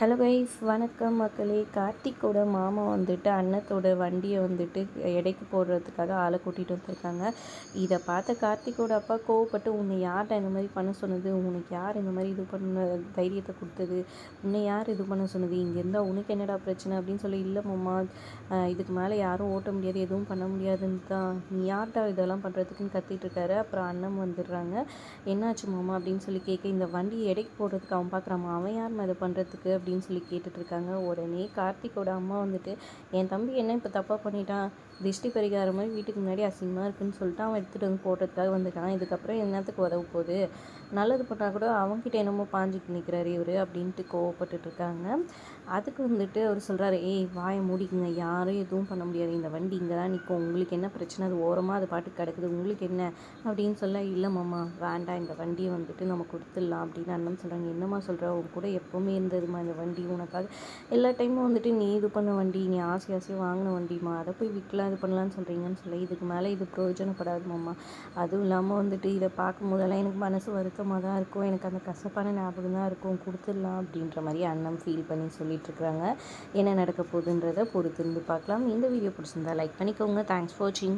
Hello guys வணக்கம் மக்களே. கார்த்திக்கோட மாமா வந்துட்டு அண்ணத்தோட வண்டியை வந்துட்டு எடைக்கு போடுறதுக்காக ஆளை கூட்டிகிட்டு வந்திருக்காங்க. இதை பார்த்த கார்த்திக்கோட அப்பா கோவப்பட்டு உன்னை யார்கிட்ட இந்த மாதிரி பண்ண சொன்னது? உனக்கு யார் இந்த மாதிரி இது பண்ண தைரியத்தை கொடுத்தது? உன்னை யார் இது பண்ண சொன்னது? இங்கே இருந்தால் உனக்கு என்னடா பிரச்சனை? அப்படின்னு சொல்லி இல்லை மாமா இதுக்கு மேலே யாரும் ஓட்ட முடியாது எதுவும் பண்ண முடியாதுன்னு தான். நீ யார்கிட்ட இதெல்லாம் பண்ணுறதுக்குன்னு கத்திட்டு இருக்காரு. அப்புறம் அண்ணன் வந்துடுறாங்க. என்னாச்சு மாமா? அப்படின்னு சொல்லி கேட்க இந்த வண்டி எடைக்கு போடுறதுக்கு அவன் பார்க்குறாமா அவன் யார் இதை பண்ணுறதுக்கு அப்படின்னு சொல்லி கேட்டுட்ருக்காங்க. உடனே கார்த்திக்கோட அம்மா வந்துட்டு என் தம்பி என்ன இப்போ தப்பாக பண்ணிட்டான்? திஷ்டி பரிகாரம் மாதிரி வீட்டுக்கு முன்னாடி அசிங்கமாக இருக்குன்னு சொல்லிட்டு அவன் எடுத்துகிட்டு வந்து போட்டதுக்காக வந்துட்டான் இதுக்கப்புறம் என்னத்துக்கு உதவ போகுது? நல்லது பண்ணால் கூட அவங்ககிட்ட என்னமோ பாஞ்சிட்டு நிற்கிறாரு இவர் அப்படின்ட்டு கோவப்பட்டுட்ருக்காங்க. அதுக்கு வந்துட்டு அவர் சொல்கிறாரு ஏய் வாயை மூடிக்குங்க. யாரும் எதுவும் பண்ண முடியாது. இந்த வண்டி இங்கே தான் நிற்கும் உங்களுக்கு என்ன பிரச்சனை? அது ஓரமாக அது பாட்டுக்கு கிடக்குது. உங்களுக்கு என்ன? அப்படின்னு சொல்ல இல்லை மாமா வேண்டாம். இந்த வண்டியை வந்துட்டு நம்ம கொடுத்துடலாம். அப்படின்னு அண்ணன் சொல்கிறாங்க என்னம்மா சொல்கிற உங்க கூட எப்போவுமே இருந்ததுமா இந்த வண்டி உனக்காக எல்லா டைமும் வந்துட்டு நீ இது பண்ண வண்டி நீ ஆசை ஆசையாக வாங்கின வண்டிமா அதை போய் விற்கலாம் இது பண்ணலான்னு சொல்கிறீங்கன்னு சொல்லி இதுக்கு மேலே இது பிரயோஜனப்படாதுமாம்மா அதுவும் இல்லாமல் வந்துட்டு இதை பார்க்கும் போதெல்லாம் எனக்கு மனசு வருத்தமாக தான் இருக்கும். எனக்கு அந்த கசப்பான ஞாபகம் தான் இருக்கும். கொடுத்துடலாம் அப்படின்ற மாதிரி அண்ணன் ஃபீல் பண்ணி சொல்லிட்டுருக்குறாங்க என்ன நடக்க போகுதுன்றதை பொறுத்திருந்து பார்க்கலாம். இந்த வீடியோ பிடிச்சிருந்தா லைக் பண்ணிக்கோங்க. தேங்க்ஸ் ஃபார் வாட்சிங்